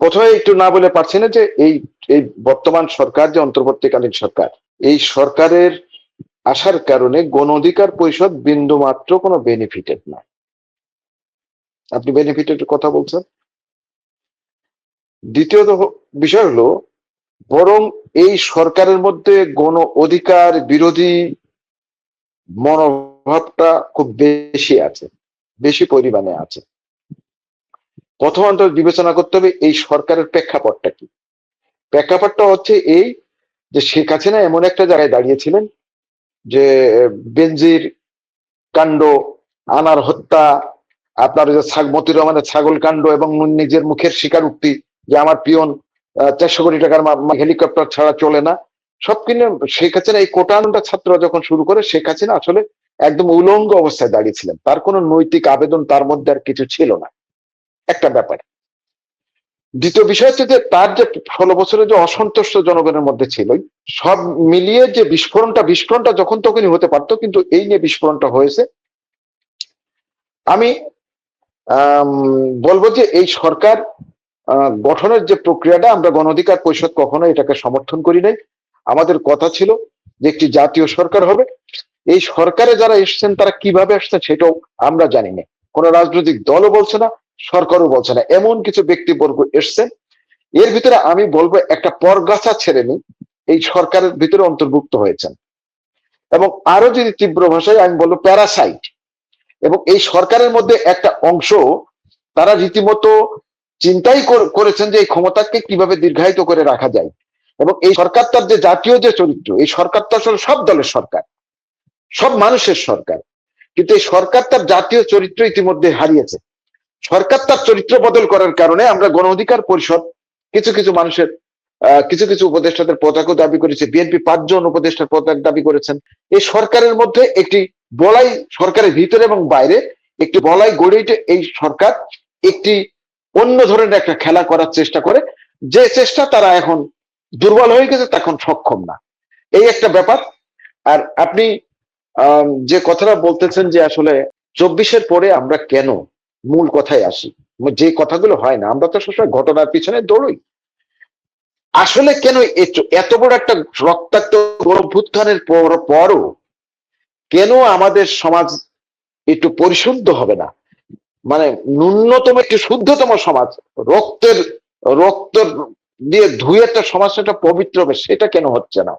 প্রথমে একটু না বলে পারছি না যে এই এই বর্তমান সরকার যে অন্তর্বর্তীকালীন সরকার, এই সরকারের আসার কারণে গণ অধিকার পরিষদ বিন্দু মাত্র কোনো বেনিফিটেড না আপনি বেনিফিটেড কথা বলছেন? দ্বিতীয়ত বিষয় হলো, বরং এই সরকারের মধ্যে গণ অধিকার বিরোধী মনোভাবটা খুব বেশি আছে, বেশি পরিমাণে আছে। প্রথমত বিবেচনা করতে হবে এই সরকারের প্রেক্ষাপটটা কি? প্রেক্ষাপটটা হচ্ছে এই যে শেখ হাসিনা এমন একটা জায়গায় দাঁড়িয়েছিলেন যে বেনজির কাণ্ড, আনার হত্যা, আপনার যে মতিউর রহমানের ছাগল কাণ্ড এবং নিজের মুখের স্বীকারোক্তি যে আমার পিয়ন চারশো কোটি টাকার হেলিকপ্টার ছাড়া চলে না। সব কিনে শেখ হাসিনা এই কোটানটা ছাত্ররা যখন শুরু করে, শেখ হাসিনা আসলে একদম উলঙ্গ অবস্থায় দাঁড়িয়েছিলেন। তার কোনো নৈতিক আবেদন তার মধ্যে আর কিছু ছিল না। একটা ব্যাপার। দ্বিতীয় বিষয় হচ্ছে যে তার যে ষোলো বছরের যে অসন্তুষ্ট জনগণের মধ্যে ছিল সব মিলিয়ে যে বিস্ফোরণটা বিস্ফোরণটা যখন তখনই হতে পারতো, কিন্তু এই নিয়ে বিস্ফোরণটা হয়েছে। আমি বলব যে এই সরকার গঠনের যে প্রক্রিয়াটা, আমরা গণ অধিকার পরিষদ কখনো এটাকে সমর্থন করি নাই। আমাদের কথা ছিল যে একটি জাতীয় সরকার হবে। এই সরকারে যারা এসছেন, তারা কীভাবে আসছেন সেটাও আমরা জানি না। কোন রাজনৈতিক দলও বলছে না সরকারও বলছে না। এমন কিছু ব্যক্তিবর্গ এসছেন এর ভিতরে আমি বলব একটা পরগাছা ছেড়ে নি এই সরকারের ভিতরে অন্তর্ভুক্ত হয়েছেন। এবং আরও যদি তীব্র ভাষায় আমি বলব প্যারাসাইট। এবং এই সরকারের মধ্যে একটা অংশ, তারা রীতিমতো চিন্তাই করেছেন যে এই ক্ষমতাকে কীভাবে দীর্ঘায়িত করে রাখা যায়। এবং এই সরকার তার যে জাতীয় যে চরিত্র, এই সরকার তো আসলে সব দলের সরকার। সব মানুষের সরকার। কিন্তু এই সরকার তার জাতীয় চরিত্র ইতিমধ্যে হারিয়েছে। সরকার তার চরিত্র বদল করার কারণে আমরা গণ অধিকার পরিষদ কিছু কিছু মানুষের কিছু কিছু উপদেষ্টাদের পতাকও দাবি করেছে, বিএনপি পাঁচজন উপদেষ্টার পতাক দাবি করেছেন। এই সরকারের মধ্যে একটি বলাই সরকারের ভিতরে এবং বাইরে একটি বলাই গড়ে এই সরকার একটি অন্য ধরনের একটা খেলা করার চেষ্টা করে। যে চেষ্টা তারা এখন দুর্বল হয়ে গেছে, তখন সক্ষম না। এই একটা ব্যাপার। আর আপনি যে কথাটা বলতেছেন যে আসলে চব্বিশের পরে আমরা কেন মূল কথায় আসি। যে কথাগুলো হয় না, আমরা তো সবসময় ঘটনার পিছনে দৌড়ই। আসলে কেন এত- বড় একটা রক্তাক্ত পর, পরও কেন আমাদের সমাজ একটু পরিশুদ্ধ হবে না? মানে ন্যূনতম একটি শুদ্ধতম সমাজ, রক্তের, রক্ত দিয়ে ধুয়ে একটা সমাজ সেটা পবিত্র হবে, সেটা কেন হচ্ছে না?